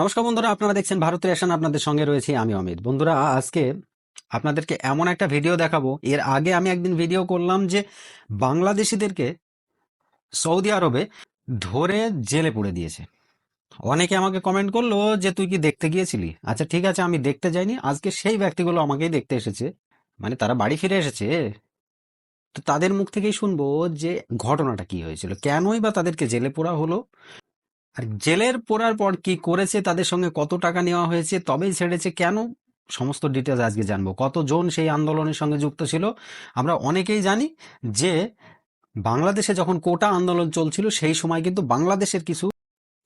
নমস্কার বন্ধুরা, আপনারা দেখছেন ভারত রেশন আপনাদের সঙ্গে রয়েছি আমি অমিত। বন্ধুরা, আজকে আপনাদেরকে এমন একটা ভিডিও দেখাবো। এর আগে আমি একদিন ভিডিও করলাম যে বাংলাদেশিদেরকে সৌদি আরবে ধরে জেলে পুড়ে দিয়েছে। অনেকে আমাকে কমেন্ট করল যে, তুই কি দেখতে গিয়েছিলি? আচ্ছা ঠিক আছে, আমি দেখতে যাইনি। আজকে সেই ব্যক্তিগুলো আমাকেই দেখতে এসেছে। মানে তারা বাড়ি ফিরে এসেছে? তো তাদের মুখ থেকেই শুনব যে ঘটনাটা কি হয়েছিল। কেনই বা তাদেরকে জেলে পোড়া হলো? আর জেলের পোড়ার পর কি করেছে? তাদের সঙ্গে কত টাকা নেওয়া হয়েছে? তবেই ছেড়েছে? কেন? সমস্ত ডিটেলস আজকে জানব। কতজন সেই আন্দোলনের সঙ্গে যুক্ত ছিল? আমরা অনেকেই জানি যে বাংলাদেশে যখন কোটা আন্দোলন চলছিল, সেই সময় কিন্তু বাংলাদেশের কিছু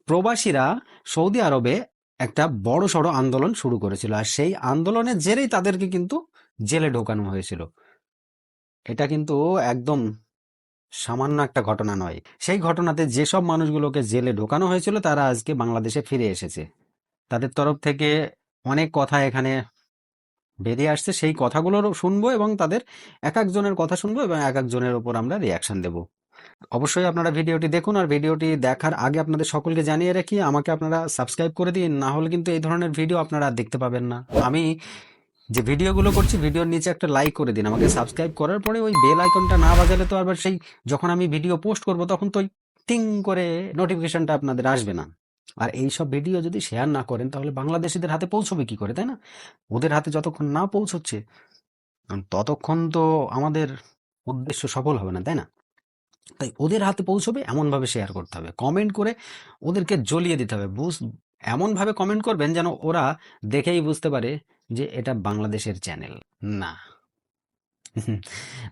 প্রবাসীরা সৌদি আরবে একটা বড় সড়ো আন্দোলন শুরু করেছিল। আর সেই আন্দোলনের জেরেই তাদেরকে কিন্তু জেলে ঢোকানো হয়েছিল। এটা কিন্তু একদম সামান্য একটা ঘটনা নয়। সেই ঘটনাতে যেসব মানুষগুলোকে জেলে ঢোকানো হয়েছিল, তারা আজকে বাংলাদেশে ফিরে এসেছে। তাদের তরফ থেকে অনেক কথা এখানে বেরিয়ে আসছে। সেই কথাগুলোরও শুনব এবং তাদের এক একজনের কথা শুনব এবং এক একজনের ওপর আমরা রিয়াকশন দেব। অবশ্যই আপনারা ভিডিওটি দেখুন আর ভিডিওটি দেখার আগে আপনাদের সকলকে জানিয়ে রাখি, আমাকে আপনারা সাবস্ক্রাইব করে দিন। না হলে কিন্তু এই ধরনের ভিডিও আপনারা দেখতে পাবেন না। আমি যে ভিডিওগুলো করছি, ভিডিওর নিচে একটা লাইক করে দিন। আমাকে সাবস্ক্রাইব করার পরে ওই বেল আইকনটা না বাজালে তো আবার সেই যখন আমি ভিডিও পোস্ট করব, তখন তো টিং করে নোটিফিকেশনটা আপনাদের আসবে না। আর এই সব ভিডিও যদি শেয়ার না করেন, তাহলে বাংলাদেশিদের হাতে পৌঁছবে কি করে, তাই না? ওদের হাতে যতক্ষণ না পৌঁছচ্ছে ততক্ষণ তো আমাদের উদ্দেশ্য সফল হবে না, তাই না? তাই ওদের হাতে পৌঁছবে, এমনভাবে শেয়ার করতে হবে। কমেন্ট করে ওদেরকে জ্বলিয়ে দিতে হবে। বুঝ, এমনভাবে কমেন্ট করবেন যেন ওরা দেখেই বুঝতে পারে যে এটা বাংলাদেশের চ্যানেল না।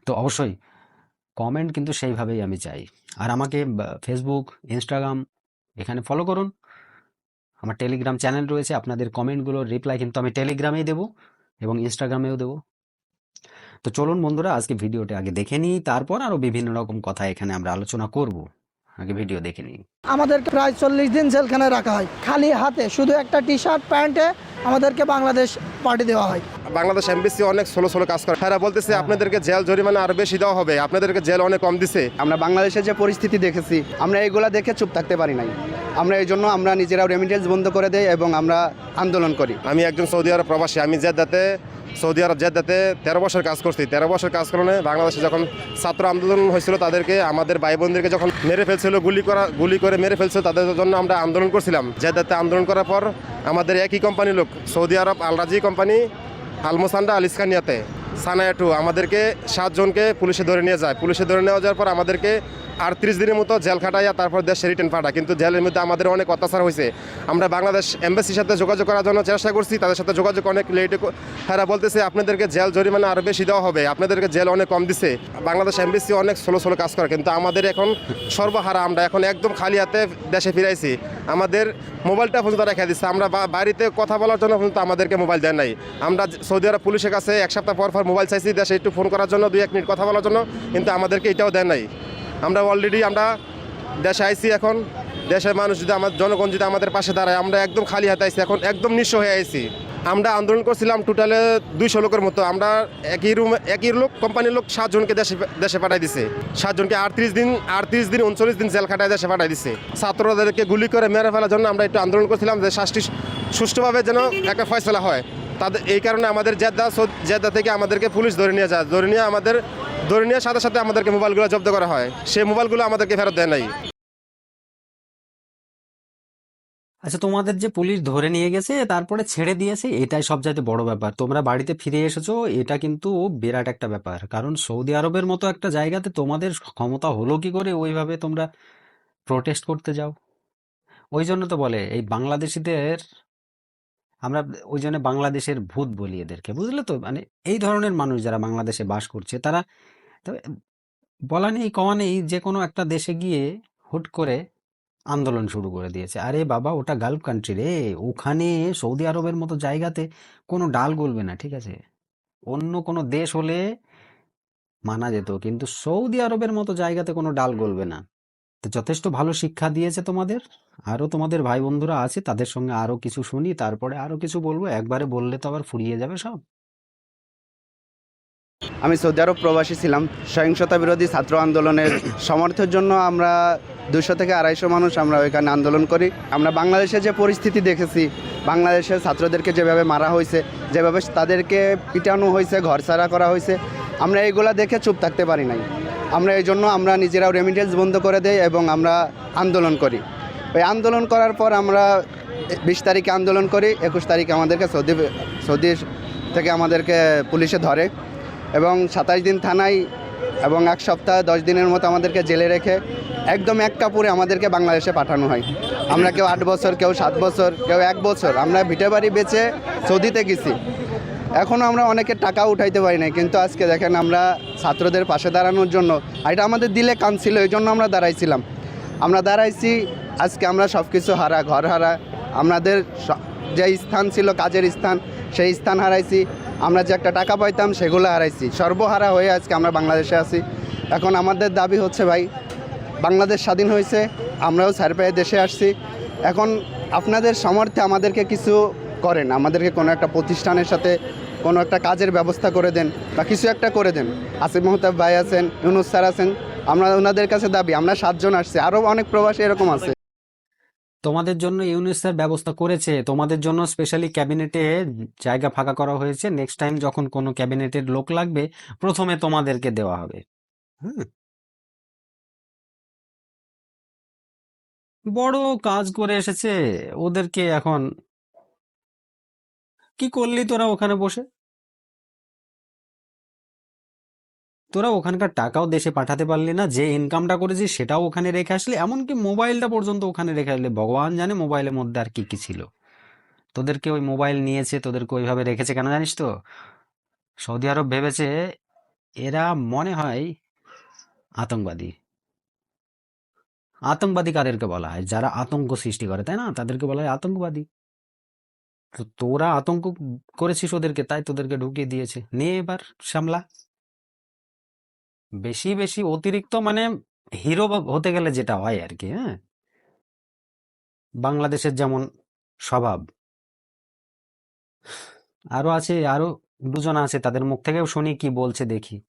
তো অবশ্যই কমেন্ট কিন্তু সেইভাবেই আমি চাই। আর আমাকে ফেসবুক ইনস্টাগ্রাম এখানে ফলো করুন। আমার টেলিগ্রাম চ্যানেল রয়েছে, আপনাদের কমেন্টগুলোর রিপ্লাই কিন্তু আমি টেলিগ্রামেই দেবো এবং ইনস্টাগ্রামেও দেবো। তো চলুন বন্ধুরা, আজকে ভিডিওটা আগে দেখে নিই, তারপর আরও বিভিন্ন রকম কথা এখানে আমরা আলোচনা করব। আগে ভিডিও দেখে নিই। আমাদেরকে প্রায় চল্লিশ দিন জেলখানায় রাখা হয়। খালি হাতে শুধু একটা টি শার্ট প্যান্টে আমাদেরকে বাংলাদেশ পাঠিয়ে দেওয়া হয়। বাংলাদেশ এমবিসি অনেক ষোলো ষোলো কাজ করে। তারা বলতেছে আপনাদেরকে জেল জরিমানা আরও বেশি দেওয়া হবে। আপনাদেরকে জেল অনেক কম দিছে। আমরা বাংলাদেশের যে পরিস্থিতি দেখেছি আমরা এগুলা দেখে চুপ থাকতে পারি নাই। আমরা এই জন্য আমরা নিজেরা রেমিটেন্স বন্ধ করে দেই এবং আমরা আন্দোলন করি। আমি একজন সৌদি আরব প্রবাসী। আমি জেদ্দাতে সৌদি আরব জেদ্দাতে তেরো বছর কাজ করছি। তেরো বছর কাজ করলে বাংলাদেশে যখন ছাত্র আন্দোলন হয়েছিল তাদেরকে, আমাদের ভাই বোনদেরকে যখন মেরে ফেলছিল, গুলি করা, গুলি করে মেরে ফেলছিল, তাদের জন্য আমরা আন্দোলন করছিলাম। জেদ্দাতে আন্দোলন করার পর আমাদের একই কোম্পানির লোক, Saudi Arab Al Rajhi company আলমোসান্ডা আলিসকানিয়াতে সানায়াটু আমাদেরকে সাতজনকে পুলিশে ধরে নিয়ে যায়। পুলিশে ধরে নেওয়া যাওয়ার পর আমাদেরকে আটত্রিশ দিনের মতো জেল খাটাইয়া তারপর দেশে রিটার্ন পাঠায়। কিন্তু জেলের মধ্যে আমাদের অনেক অত্যাচার হয়েছে। আমরা বাংলাদেশ এম্বাসির সাথে যোগাযোগ করার জন্য চেষ্টা করছি। তাদের সাথে যোগাযোগ অনেক লেটে তারা বলতেছে, আপনাদেরকে জেল জরিমানা আরও বেশি দেওয়া হবে। আপনাদেরকে জেল অনেক কম দিছে। বাংলাদেশ এম্বাসি অনেক ষোলো ষোলো কাজ করে। কিন্তু আমাদের এখন সর্বহারা আমরা এখন একদম খালি হাতে দেশে ফিরাইছি। আমাদের মোবাইলটা পর্যন্ত রেখে দিচ্ছে আমরা বাড়িতে কথা বলার জন্য পর্যন্ত আমাদেরকে মোবাইল দেয় নাই। আমরা সৌদি আরব পুলিশের কাছে এক সপ্তাহ পর পর মোবাইল চাইছি দেশে একটু ফোন করার জন্য, দুই এক মিনিট কথা বলার জন্য। কিন্তু আমাদেরকে এটাও দেয় নাই। আমরা অলরেডি আমরা দেশে আইছি এখন। দেশের মানুষ যদি আমার জনগণ যদি আমাদের পাশে দাঁড়ায়, আমরা একদম খালি হাতে আইছি, এখন একদম নিঃস্ব হয়ে আইছি। আমরা আন্দোলন করছিলাম টোটালে দুইশো লোকের মতো। আমরা একই রুম একই লোক কোম্পানির লোক সাতজনকে দেশে দেশে পাঠাই দিছে। সাতজনকে আটত্রিশ দিন আটত্রিশ দিন, উনচল্লিশ দিন জেল খাটায় দেশে পাঠাই দিছে। ছাত্রদেরকে গুলি করে মেরে ফেলার জন্য আমরা একটু আন্দোলন করছিলাম যে শাস্তি সুষ্ঠুভাবে যেন একটা ফয়সলা হয়। তাদের এই কারণে আমাদের জেদ্দা জেদ্দা থেকে আমাদেরকে পুলিশ ধরে নিয়ে যায়। ধরে নিয়ে আমাদের ধরে নিয়ে সাথে সাথে আমাদেরকে মোবাইলগুলো জব্দ করা হয়। সেই মোবাইলগুলো আমাদেরকে ফেরত দেয় নাই। আচ্ছা তোমাদের যে পুলিশ ধরে নিয়ে গেছে, তারপরে ছেড়ে দিয়েছে, এটাই সবচাইতে বড় ব্যাপার। তোমরা বাড়িতে ফিরে এসেছ, এটা কিন্তু বিরাট একটা ব্যাপার। কারণ সৌদি আরবের মতো একটা জায়গাতে তোমাদের ক্ষমতা হলো কি করে, ওইভাবে তোমরা প্রোটেস্ট করতে যাও। ওই জন্য তো বলে, এই বাংলাদেশিদের আমরা ওই জন্য বাংলাদেশের ভূত বলি এদেরকে, বুঝলে তো? মানে এই ধরনের মানুষ যারা বাংলাদেশে বাস করছে, তারা তবে বলা নেই, কওয়া নেই যে কোনো একটা দেশে গিয়ে হুট করে আন্দোলন শুরু করে দিয়েছে। আরে বাবা, ওটা গালফ কান্ট্রি রে, ওখানে সৌদি আরবের মতো জায়গাতে কোনো ডাল গলবে না, ঠিক আছে? অন্য কোনো দেশ হলে মানা যেত, কিন্তু সৌদি আরবের মতো জায়গাতে কোনো ডাল গলবে না। তো যথেষ্ট ভালো শিক্ষা দিয়েছে তোমাদের। আরও তোমাদের ভাই বন্ধুরা আছে, তাদের সঙ্গে আরও কিছু শুনি, তারপরে আরও কিছু বলব। একবারে বললে তো আবার ফুরিয়ে যাবে সব। আমি সৌদি আরব প্রবাসী ছিলাম। সহিংসতা বিরোধী ছাত্র আন্দোলনের সমর্থের জন্য আমরা দুশো থেকে আড়াইশো মানুষ আমরা ওইখানে আন্দোলন করি। আমরা বাংলাদেশে যে পরিস্থিতি দেখেছি, বাংলাদেশের ছাত্রদেরকে যেভাবে মারা হয়েছে, যেভাবে তাদেরকে পিটানো হয়েছে ঘর ঘরছাড়া করা হয়েছে, আমরা এইগুলা দেখে চুপ থাকতে পারি নাই। আমরা এই জন্য আমরা নিজেরাও রেমিটেন্স বন্ধ করে দেই এবং আমরা আন্দোলন করি। ওই আন্দোলন করার পর আমরা বিশ তারিখে আন্দোলন করি, একুশ তারিখে আমাদেরকে সৌদি সৌদি থেকে আমাদেরকে পুলিশে ধরে এবং সাতাশ দিন থানায় এবং এক সপ্তাহ, দশ দিনের মতো আমাদেরকে জেলে রেখে একদম এক কাপড়ে আমাদেরকে বাংলাদেশে পাঠানো হয়। আমরা কেউ আট বছর, কেউ সাত বছর, কেউ এক বছর, আমরা ভিটে বাড়ি বেচে সৌদিতে গেছি। এখনও আমরা অনেকের টাকা উঠাইতে পারি নাই, কিন্তু আজকে দেখেন আমরা ছাত্রদের পাশে দাঁড়ানোর জন্য, আর এটা আমাদের দিলে কান ছিল, এই জন্য আমরা দাঁড়াইছিলাম। আমরা দাঁড়াইছি, আজকে আমরা সব কিছু হারা, ঘর হারা, আমাদের যে স্থান ছিল কাজের স্থান, সেই স্থান হারাইছি, আমরা যে একটা টাকা পাইতাম সেগুলো হারাইছি। সর্বহারা হয়ে আজকে আমরা বাংলাদেশে আছি। এখন আমাদের দাবি হচ্ছে ভাই, বাংলাদেশ স্বাধীন হয়েছে, আমরাও ছাড় পেয়ে দেশে আসছি। এখন আপনাদের সামর্থ্যে আমাদেরকে কিছু করেন, আমাদেরকে কোনো একটা প্রতিষ্ঠানের সাথে কোনো একটা কাজের ব্যবস্থা করে দেন বা কিছু একটা করে দেন। আসিফ মোহতাব ভাই আছেন ইউনুস স্যার আছেন আমরা ওনাদের কাছে দাবি আমরা সাতজন আসছি আরও অনেক প্রবাসী এরকম আছে। তোমাদের জন্য ইউনিসেফ ব্যবস্থা করেছে তোমাদের জন্য স্পেশালি ক্যাবিনেটে জায়গা ফাঁকা করা হয়েছে নেক্সট টাইম যখন কোনো ক্যাবিনেটের লোক লাগবে প্রথমে তোমাদেরকে দেওয়া হবে। হুম। বড় কাজ করে এসেছে ওদেরকে এখন কি করলি তোরা ওখানে বসে? তোরা ওখানকার টাকাও দেশে পাঠাতে পারলি না, যে ইনকামটা করেছিস সেটাও ওখানে রেখে আসলি, এমনকি মোবাইলটা পর্যন্ত ওখানে রেখে আসলি। ভগবান জানে মোবাইলের মধ্যে আর কি কি ছিল। তোদেরকে ওই মোবাইল নিয়েছে, তোদেরকে ওইভাবে রেখেছে কেন জানিস তো? সৌদি আরব ভেবেছে এরা মনে হয় আতঙ্কবাদী। আতঙ্কবাদী কাদেরকে বলা হয়? যারা আতঙ্ক সৃষ্টি করে, তাই না? তাদেরকে বলা হয় আতঙ্কবাদী। তো তোরা আতঙ্ক করেছিস ওদেরকে, তাই তোদেরকে ঢুকিয়ে দিয়েছে। নে এবার, সামলা। বেশি বেশি অতিরিক্ত মানে হিরো হতে গেলে যেটা হয় আর কি হ্যাঁ? বাংলাদেশের যেমন স্বভাব। আরও আছে, আরও দুজন আছে, তাদের মুখ থেকেও শুনি কি বলছে দেখি।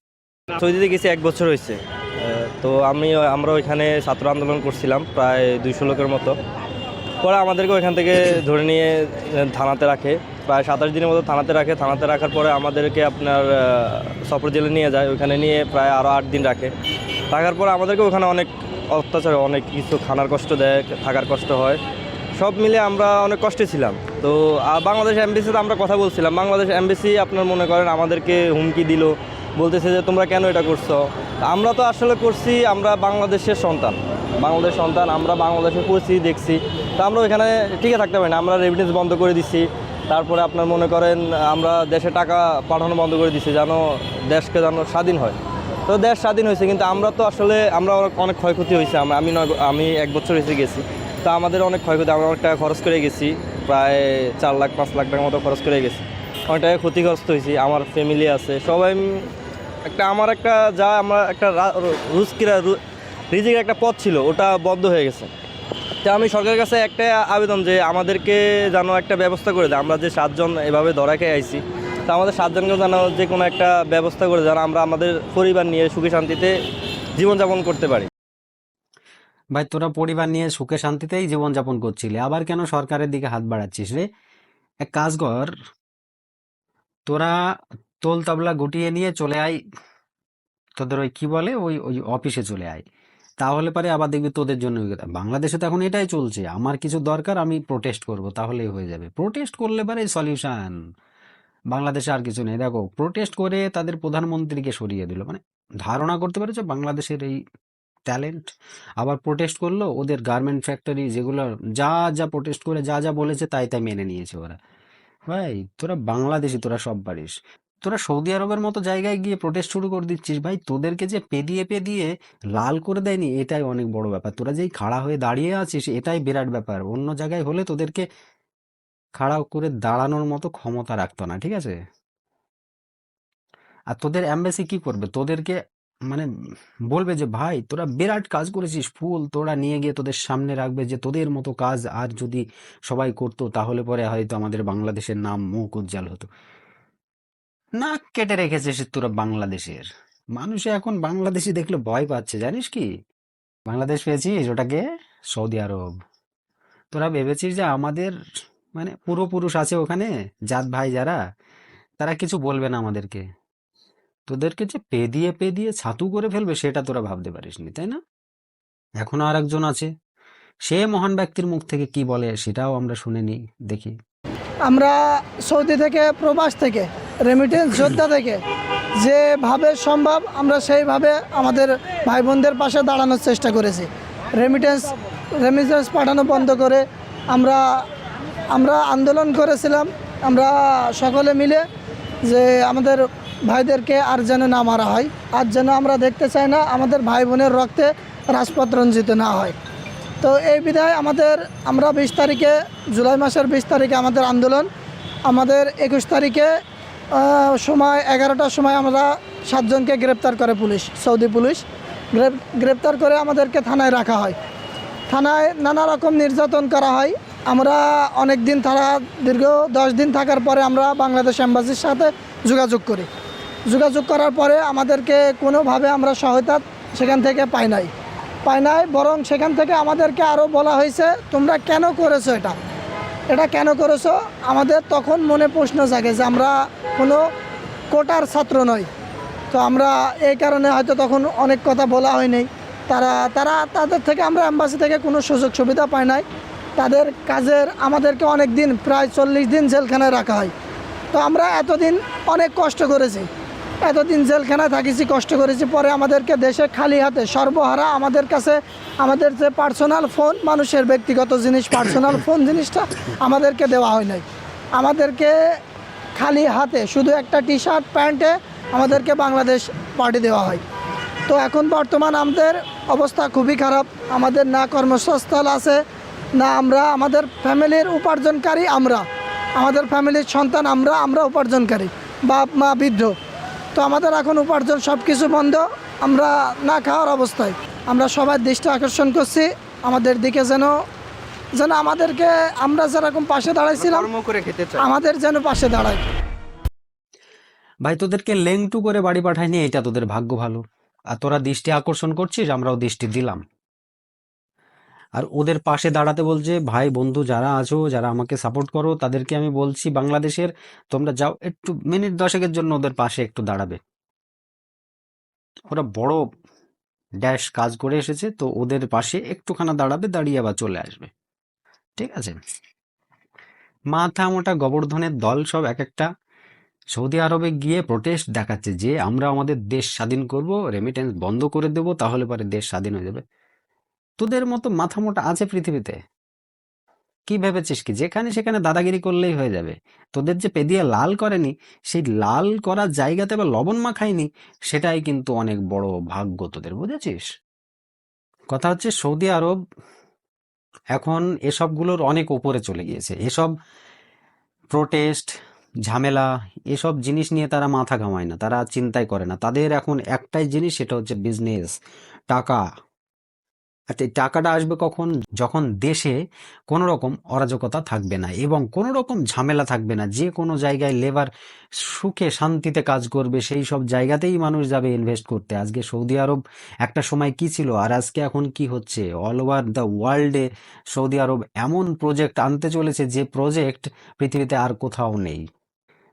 সৌদিতে গেছি এক বছর হয়েছে তো আমি আমরা ওইখানে ছাত্র আন্দোলন করছিলাম, প্রায় দুইশো লোকের মতো। পরে আমাদেরকে ওইখান থেকে ধরে নিয়ে থানাতে রাখে। প্রায় সাতাশ দিনের মতো থানাতে রাখে। থানাতে রাখার পরে আমাদেরকে আপনার সফর জেলে নিয়ে যায়। ওইখানে নিয়ে প্রায় আরও আট দিন রাখে। রাখার পরে আমাদেরকে ওখানে অনেক অত্যাচার অনেক কিছু খানার কষ্ট দেয়, থাকার কষ্ট হয়। সব মিলে আমরা অনেক কষ্টে ছিলাম। তো বাংলাদেশ এমবিসিতে আমরা কথা বলছিলাম। বাংলাদেশ এমবিসি, আপনার মনে করেন, আমাদেরকে হুমকি দিল। বলতেছে যে, তোমরা কেন এটা করছ? আমরা তো আসলে করছি আমরা বাংলাদেশের সন্তান। বাংলাদেশ সন্তান, আমরা বাংলাদেশের পরিস্থিতি দেখছি। তো আমরা ওইখানে টিকে থাকতে পারি না। আমরা রেভিডেন্স বন্ধ করে দিছি। তারপরে আপনার মনে করেন, আমরা দেশে টাকা পাঠানো বন্ধ করে দিছি যেন দেশকে যেন স্বাধীন হয়। তো দেশ স্বাধীন হয়েছে, কিন্তু আমরা তো আসলে, আমরা অনেক- ক্ষয়ক্ষতি হয়েছে। আমরা, আমি নয়, আমি এক বছর হয়েছে গেছি। তো আমাদের অনেক ক্ষয়ক্ষতি, আমরা অনেক টাকা খরচ করে গেছি। প্রায় চার লাখ, পাঁচ লাখ টাকার মতো খরচ করে গেছি। অনেক টাকা ক্ষতিগ্রস্ত হয়েছি। আমার ফ্যামিলি আছে। সবাই একটা আমার একটা যা আমার একটা রুজকিরা রিজিকের একটা পথ ছিল, ওটা বন্ধ হয়ে গেছে। তো আমি সরকারের কাছে একটা আবেদন যে আমাদেরকে যেন একটা ব্যবস্থা করে দেয়। আমরা যে সাতজন এভাবে ধরা খেয়ে আইছি, তা আমাদের সাতজনকে যেন যে কোনো একটা ব্যবস্থা করে যেন আমরা আমাদের পরিবার নিয়ে সুখে শান্তিতে জীবনযাপন করতে পারি। ভাই, তোরা পরিবার নিয়ে সুখে শান্তিতেই জীবনযাপন করছিলি, আবার কেন সরকারের দিকে হাত বাড়াচ্ছিস রে? এক কাজ কর, তোরা তোল তাবলা গুটিয়ে নিয়ে চলে আয়। তোদের ওই কি বলে? ওই ওই অফিসে চলে আয়। তাহলে পারে আবার দেখবি তোদের জন্য বাংলাদেশে তো এখন এটাই চলছে। আমার কিছু দরকার, আমি প্রোটেস্ট করব, তাহলেই হয়ে যাবে। প্রোটেস্ট করলে পারে সলিউশন বাংলাদেশে আর কিছু নেই। দেখো প্রোটেস্ট করে তাদের প্রধানমন্ত্রীকে সরিয়ে দিল। মানে ধারণা করতে পেরেছ? বাংলাদেশের এই ট্যালেন্ট আবার প্রোটেস্ট করল ওদের গার্মেন্ট ফ্যাক্টরি যেগুলো যা যা প্রোটেস্ট করে, যা যা বলেছে তাই তাই মেনে নিয়েছে ওরা। ভাই, তোরা বাংলাদেশি, তোরা সব পারিস। তোরা সৌদি আরবের মতো জায়গায় গিয়ে প্রোটেস্ট শুরু করে দিচ্ছিস ভাই। তোদেরকে যে পেদিয়ে পেদিয়ে লাল করে দেয়নি, এটাই অনেক বড় ব্যাপার। তোরা যেই খাড়া হয়ে দাঁড়িয়ে আছিস, এটাই বিরাট ব্যাপার। অন্য জায়গায় হলে তোদেরকে খাড়া করে দাঁড়ানোর মতো ক্ষমতা রাখতো না, ঠিক আছে? আর তোদের অ্যাম্বাসি কি করবে? তোদেরকে মানে বলবে যে, ভাই, তোরা বিরাট কাজ করেছিস, ফুল তোরা নিয়ে গিয়ে তোদের সামনে রাখবে যে, তোদের মতো কাজ আর যদি সবাই করতো, তাহলে পরে হয়তো আমাদের বাংলাদেশের নাম মুখ উজ্জ্বল হতো। নাক কেটে রেখেছিস তোরা বাংলাদেশের। মানুষে এখন বাংলাদেশি দেখলে ভয় পাচ্ছে, জানিস কি? বাংলাদেশ পেয়েছিস ওটাকে? Saudi Arab. তোরা ভেবেছিস যে আমাদের মানে পূর্বপুরুষ আছে ওখানে, জাত ভাই যারা, তারা কিছু বলবে না আমাদেরকে। তোদেরকে যে পে দিয়ে পে দিয়ে ছাতু করে ফেলবে সেটা তোরা ভাবতে পারিস নি তাই না? এখনও আর একজন আছে। সে মহান ব্যক্তির মুখ থেকে কি বলে সেটাও আমরা শুনে নিই দেখি। আমরা সৌদি থেকে, প্রবাস থেকে রেমিটেন্স যোদ্ধা থেকে। যেভাবে সম্ভব, আমরা সেইভাবে আমাদের ভাই বোনদের পাশে দাঁড়ানোর চেষ্টা করেছি। রেমিটেন্স রেমিটেন্স পাঠানো বন্ধ করে আমরা আমরা আন্দোলন করেছিলাম। আমরা সকলে মিলে যে আমাদের ভাইদেরকে আর যেন না মারা হয়, আর যেন আমরা দেখতে চাই না আমাদের ভাই বোনের রক্তে রাজপথ রঞ্জিত না হয়। তো এই বিধায় আমাদের, আমরা বিশ তারিখে, জুলাই মাসের বিশ তারিখে আমাদের আন্দোলন, আমাদের একুশ তারিখে সময়, এগারোটার সময় আমরা সাতজনকে গ্রেপ্তার করে পুলিশ, সৌদি পুলিশ। গ্রেপ্তার করে আমাদেরকে থানায় রাখা হয়। থানায় নানা রকম নির্যাতন করা হয়। আমরা অনেক দিন তারা দীর্ঘ দশ দিন থাকার পরে আমরা বাংলাদেশ এম্বাসির সাথে যোগাযোগ করি। যোগাযোগ করার পরে আমাদেরকে কোনোভাবে আমরা সহায়তা সেখান থেকে পাই নাই। পাই নাই, বরং সেখান থেকে আমাদেরকে আরও বলা হয়েছে, তোমরা কেন করেছ এটা? এটা কেন করেছ? আমাদের তখন মনে প্রশ্ন জাগে যে আমরা কোনো কোটার ছাত্র নই। তো আমরা এই কারণে হয়তো তখন অনেক কথা বলা হয়নি তারা তারা তাদের থেকে আমরা অ্যাম্বাসি থেকে কোনো সুযোগ সুবিধা পাই নাই। তাদের কাজের আমাদেরকে অনেক দিন, প্রায় চল্লিশ দিন জেলখানায় রাখা হয়। তো আমরা এতদিন অনেক কষ্ট করেছি। এতদিন জেলখানায় থাকিছি, কষ্ট করেছি, পরে আমাদেরকে দেশে খালি হাতে, সর্বহারা আমাদের কাছে আমাদের যে পার্সোনাল ফোন মানুষের ব্যক্তিগত জিনিস পার্সোনাল ফোন জিনিসটা আমাদেরকে দেওয়া হয় নাই। আমাদেরকে খালি হাতে, শুধু একটা টি শার্ট প্যান্টে আমাদেরকে বাংলাদেশ পার্টি দেওয়া হয়। তো এখন বর্তমান আমাদের অবস্থা খুবই খারাপ। আমাদের না কর্মসংস্থান আছে, না আমরা, আমাদের ফ্যামিলির উপার্জনকারী আমরা। আমাদের ফ্যামিলির সন্তান আমরা আমরা উপার্জনকারী, বাপ, মা, বৃদ্ধ। তো আমাদের এখন উপার্জন সব কিছু বন্ধ। আমরা না খাওয়ার অবস্থায়। আমরা সবাই দৃষ্টি আকর্ষণ করছি। আমাদের দিকে যেন যেন আমাদেরকে আমরা যেরকম পাশে দাঁড়াইছিলাম কর্ম করে খেতে চাই। আমাদের যেন পাশে দাঁড়ায়। ভাই তোদেরকে লেংটু করে বাড়ি পাঠায়নি এটা তোদের ভাগ্য ভালো। আর তোরা দৃষ্টি আকর্ষণ করছিস আমরাও দৃষ্টি দিলাম। আর ওদের পাশে দাঁড়াতে বলছে, ভাই, বন্ধু, যারা আছো, যারা আমাকে সাপোর্ট করো, তাদেরকে আমি বলছি বাংলাদেশের, তোমরা যাও, একটু মিনিট দশেকের জন্য ওদের পাশে একটু দাঁড়াবে। ওরা বড় ড্যাশ কাজ করে এসেছে, তো ওদের পাশে একটুখানা দাঁড়াবে, দাঁড়িয়ে আবার চলে আসবে। ঠিক আছে? মাথা মোটা গোবর্ধনের দল সব এক একটা সৌদি আরবে গিয়ে প্রোটেস্ট দেখাচ্ছে যে, আমরা আমাদের দেশ স্বাধীন করব রেমিটেন্স বন্ধ করে দেব, তাহলে পরে দেশ স্বাধীন হয়ে যাবে। তোদের মতো মাথা মোটা আছে পৃথিবীতে। কি ভেবেছিস কি? যেখানে সেখানে দাদাগিরি করলেই হয়ে যাবে। তোদের যে পেদিয়া লাল করেনি, সেই লাল করার জায়গাতে বা লবণ মাখায়নি, সেটাই কিন্তু অনেক বড় ভাগ্য তোদের, বুঝেছিস? কথা হচ্ছে সৌদি আরব এখন এসবগুলোর অনেক ওপরে চলে গিয়েছে। এসব প্রোটেস্ট ঝামেলা, এসব জিনিস নিয়ে তারা মাথা ঘামায় না, তারা চিন্তাই করে না। তাদের এখন একটাই জিনিস, সেটা হচ্ছে বিজনেস টাকা। আচ্ছা এই টাকাটা আসবে কখন? যখন দেশে কোনো রকম অরাজকতা থাকবে না এবং কোনো রকম ঝামেলা থাকবে না। যে কোনো জায়গায় লেবার সুখে শান্তিতে কাজ করবে, সেই সব জায়গাতেই মানুষ যাবে ইনভেস্ট করতে। আজকে সৌদি আরব একটা সময় কি ছিল? আর আজকে এখন কি হচ্ছে? অল ওভার দ্য ওয়ার্ল্ডে সৌদি আরব এমন প্রজেক্ট আনতে চলেছে যে প্রজেক্ট পৃথিবীতে আর কোথাও নেই।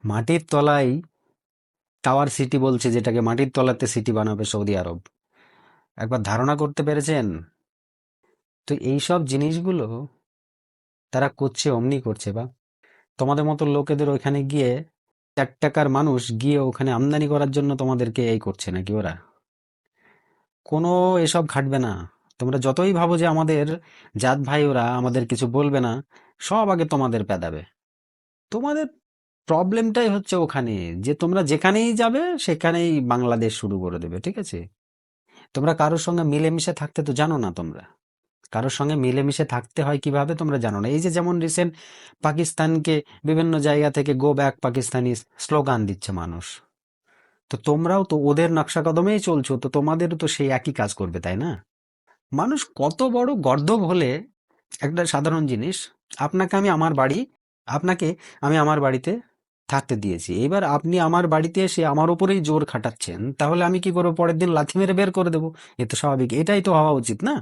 মাটির তলায় টাওয়ার সিটি বলছে যেটাকে মাটির তলাতে সিটি বানাবে সৌদি আরব। একবার ধারণা করতে পেরেছেন? তো এইসব জিনিসগুলো তারা করছে, অমনি করছে বা? তোমাদের মতো লোকেদের ওইখানে গিয়ে চার টাকার মানুষ গিয়ে ওখানে আমদানি করার জন্য তোমাদেরকে এই করছে নাকি ওরা? কোনো এসব খাটবে না। তোমরা যতই ভাবো যে আমাদের জাত ভাই ওরা আমাদের কিছু বলবে না, সব আগে তোমাদের পেদাবে। তোমাদের প্রবলেমটাই হচ্ছে ওখানে যে তোমরা যেখানেই যাবে সেখানেই বাংলাদেশ শুরু করে দেবে, ঠিক আছে? তোমরা কারোর সঙ্গে মিলেমিশে থাকতে তো জানো না তোমরা। কারোর সঙ্গে মিলেমিশে থাকতে হয় কীভাবে তোমরা জানো না? এই যে যেমন রিসেন্ট পাকিস্তানকে বিভিন্ন জায়গা থেকে গো ব্যাক পাকিস্তানি স্লোগান দিচ্ছে মানুষ। তো তোমরাও তো ওদের নকশা কদমেই চলছো, তো তোমাদেরও তো সেই একই কাজ করবে, তাই না? মানুষ কত বড় গর্দভ হলে একটা সাধারণ জিনিস, আপনাকে আমি আমার বাড়ি, আপনাকে আমি আমার বাড়িতে থাকতে দিয়েছি। এবার আপনি আমার বাড়িতে এসে আমার উপরেই জোর খাটাচ্ছেন, তাহলে আমি কি করব? পরের দিন লাথি মেরে বের করে দেবো। এ তো স্বাভাবিক। এটাই তো হওয়া উচিত, না?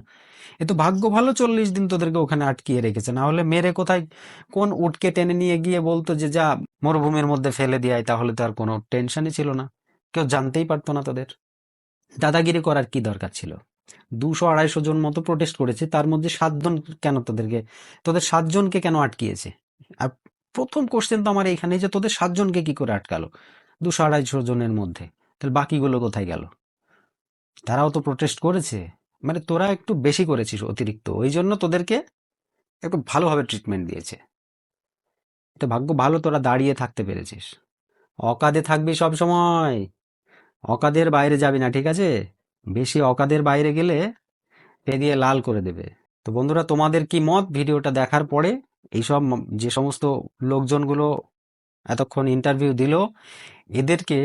এ তো ভাগ্য ভালো চল্লিশ দিন তোদেরকে ওখানে আটকিয়ে রেখেছে। না হলে মেরে কোথায়, কোন উটকে টেনে নিয়ে গিয়ে বলতো যে, যা, মরুভূমির মধ্যে ফেলে দিয়াই তাহলে তো আর কোনো টেনশনই ছিল না। কেউ জানতেই পারতো না তোদের। দাদাগিরি করার কি দরকার ছিল? দুশো আড়াইশো জন মতো প্রোটেস্ট করেছে, তার মধ্যে সাতজন কেন তোদেরকে, তোদের সাতজনকে কেন আটকিয়েছে? আর প্রথম কোশ্চেন তো আমার এইখানে যে তোদের সাতজনকে কি করে আটকালো? দুশো আড়াইশো জনের মধ্যে। তাহলে বাকিগুলো কোথায় গেল? তারাও তো প্রোটেস্ট করেছে। মানে তোরা একটু বেশি করেছিস অতিরিক্ত। ওই জন্য তোদেরকে একটু ভালোভাবে ট্রিটমেন্ট দিয়েছে। তো ভাগ্য ভালো তোরা দাঁড়িয়ে থাকতে পেরেছিস। অকাদে থাকবি সব সময়। অকাদের বাইরে যাবি না, ঠিক আছে? বেশি অকাদের বাইরে গেলে পে দিয়ে লাল করে দেবে। তো বন্ধুরা, তোমাদের কি মত? ভিডিওটা দেখার পরে এইসব যে সমস্ত লোকজনগুলো এতক্ষণ ইন্টারভিউ দিল, এদেরকে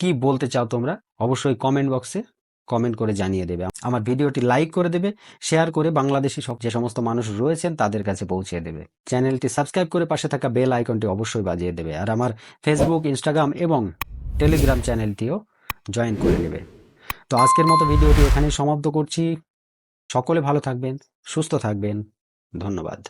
কি বলতে চাও তোমরা? অবশ্যই কমেন্ট বক্সে কমেন্ট করে জানিয়ে দেবে। আমার ভিডিওটি লাইক করে দেবে শেয়ার করে বাংলাদেশি সব যে সমস্ত মানুষ রয়েছেন তাদের কাছে পৌঁছে দেবে। চ্যানেলটি সাবস্ক্রাইব করে পাশে থাকা বেল আইকনটি অবশ্যই বাজিয়ে দেবে আর আমার ফেসবুক ইনস্টাগ্রাম এবং টেলিগ্রাম চ্যানেলটিও জয়েন করে নেবে। তো আজকের মতো ভিডিওটি এখানেই সমাপ্ত করছি। সকলে ভালো থাকবেন, সুস্থ থাকবেন। ধন্যবাদ।